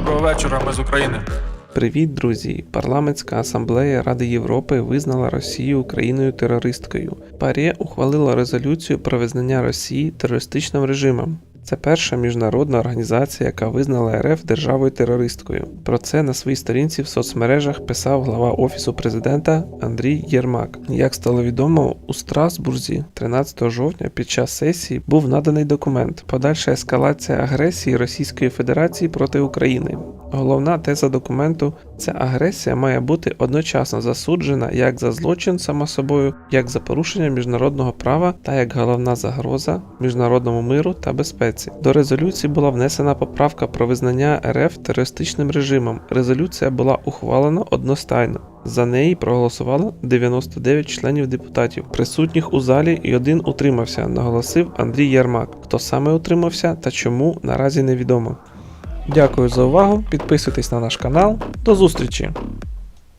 Доброго вечора, ми з України. Привіт, друзі! Парламентська асамблея Ради Європи визнала Росію країною терористкою. ПАРЄ ухвалила резолюцію про визнання Росії терористичним режимом. Це перша міжнародна організація, яка визнала РФ державою терористкою. Про це на своїй сторінці в соцмережах писав глава офісу президента Андрій Єрмак. Як стало відомо, у Страсбурзі 13 жовтня під час сесії був наданий документ Подальша ескалація агресії Російської Федерації проти України. Головна теза документу ця агресія має бути одночасно засуджена як за злочин само собою, як за порушення міжнародного права та як головна загроза міжнародному миру та безпеці. До резолюції була внесена поправка про визнання РФ терористичним режимом. Резолюція була ухвалена одностайно. За неї проголосувало 99 членів депутатів, присутніх у залі, і один утримався, наголосив Андрій Єрмак. Хто саме утримався та чому наразі невідомо. Дякую за увагу. Підписуйтесь на наш канал. До зустрічі!